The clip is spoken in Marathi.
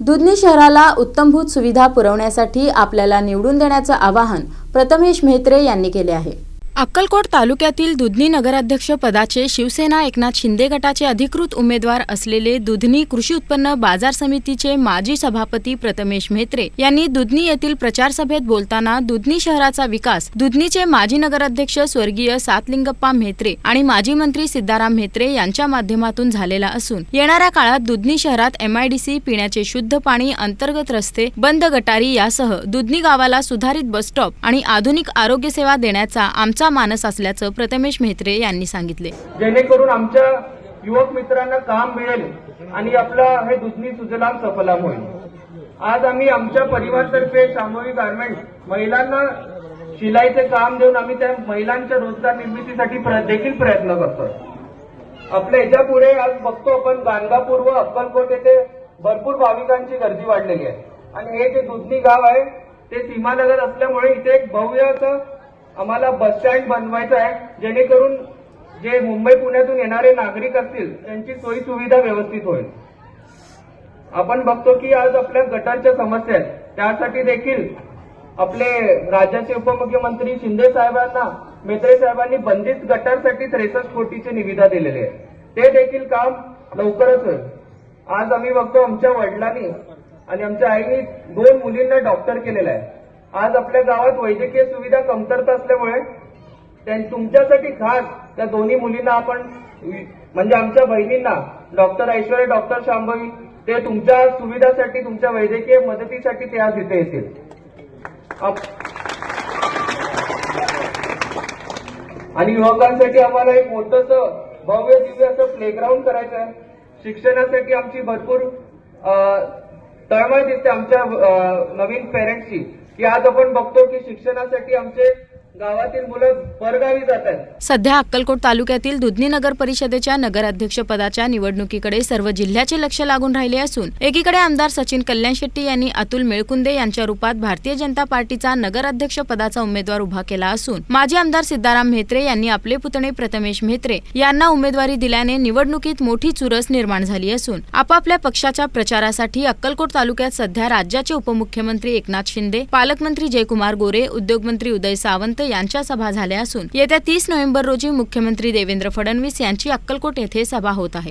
दुधनी शहराला उत्तमभूत सुविधा पुरवण्यासाठी आपल्याला निवडून देण्याचं आवाहन प्रथमेश म्हेत्रे यांनी केले आहे. अक्कलकोट तालुक्यातील दुधनी नगराध्यक्ष पदाचे शिवसेना एकनाथ शिंदे गटाचे अधिकृत उमेदवार असलेले दुधनी कृषी उत्पन्न बाजार समितीचे माजी सभापती प्रथमेश म्हेत्रे यांनी दुधनी येथील प्रचार सभेत बोलताना दुधनी शहराचा विकास दुधनीचे माजी नगराध्यक्ष स्वर्गीय सातलिंगप्पा म्हेत्रे आणि माजी मंत्री सिद्धाराम म्हेत्रे यांच्या माध्यमातून झालेला असून येणाऱ्या काळात दुधनी शहरात एमआयडीसी पिण्याचे शुद्ध पाणी अंतर्गत रस्ते बंद गटारी यासह दुधनी गावाला सुधारित बसस्टॉप आणि आधुनिक आरोग्य सेवा देण्याचा आमचा मानस असल्याचं प्रथमेश म्हेत्रे यांनी सांगितले. जेणेकरून आमच्या युवक मित्रांना काम मिळेल आणि आपलं हे दुधनी सुजलाम सफलाम होईल. आज आम्ही आमच्या परिवारतर्फे सामूहिक गारमेंट महिलांना शिलाईचे काम देऊन आम्ही त्या महिलांच्या रोजगार निर्मितीसाठी प्र- देखील प्रयत्न करतो आपल्या याच्यापुढे आज बघतो आपण गाणगापूर व अक्कलकोट येथे भरपूर भाविकांची गर्दी वाढलेली आहे. आणि हे जे दुधनी गाव आहे ते सीमानगर असल्यामुळे इथे एक भव्य असं आम्हाला बस स्टँड बनवायचं आहे जेणेकरून जे मुंबई पुण्यातून येणारे नागरिक असतील त्यांची सोयी सुविधा व्यवस्थित होईल. आपण बघतो की आज आपल्या गटांच्या समस्या आहेत. त्यासाठी देखील आपले राज्याचे उपमुख्यमंत्री शिंदे साहेबांना मेत्रे साहेबांनी बंदित गटांसाठी त्रेसष्ट कोटीची निविदा दिलेली आहे ते देखील काम लवकरच होईल. आज आम्ही बघतो आमच्या वडिलांनी आणि आमच्या आईनी दोन मुलींना डॉक्टर केलेलं आहे. आज आपल्या गावात वैद्यकीय सुविधा कमतरता असल्यामुळे त्यां- तुमच्यासाठी खास त्या दोन्ही मुलींना आपण म्हणजे आमच्या बहिणींना डॉक्टर ऐश्वर्या डॉक्टर शांभवी ते तुमच्या सुविधासाठी तुमच्या वैद्यकीय मदतीसाठी ते आज इथे येतील. आणि युवकांसाठी आम्हाला एक मोठस भव्य दिव्य असं प्लेग्राऊंड करायचं आहे. शिक्षणासाठी आमची भरपूर तळमळ दिसते आमच्या नवीन पेरेंट्सची की आज आपण बघतो की शिक्षणासाठी आमचे गावातील मुलं परगावी सध्या अक्कलकोट तालुक्यातील दुधनी नगर परिषदेच्या नगराध्यक्षपदाच्या निवडणुकीकडे सर्व जिल्ह्याचे लक्ष लागून राहिले असून एकीकडे आमदार सचिन कल्याण शेट्टी यांनी अतुल मेळकुंदे यांच्या रूपात भारतीय जनता पार्टीचा नगराध्यक्ष पदाचा उमेदवार उभा केला असून माजी आमदार सिद्धाराम म्हेत्रे यांनी आपले पुतणे प्रथमेश म्हेत्रे यांना उमेदवारी दिल्याने निवडणुकीत मोठी चुरस निर्माण झाली असून आपापल्या पक्षाच्या प्रचारासाठी अक्कलकोट तालुक्यात सध्या राज्याचे उपमुख्यमंत्री एकनाथ शिंदे पालकमंत्री जयकुमार गोरे उद्योगमंत्री उदय सावंत यांच्या सभा झाल्या असून येत्या तीस नोव्हेंबर रोजी मुख्यमंत्री देवेंद्र फडणवीस यांची अक्कलकोट येथे सभा होत आहे.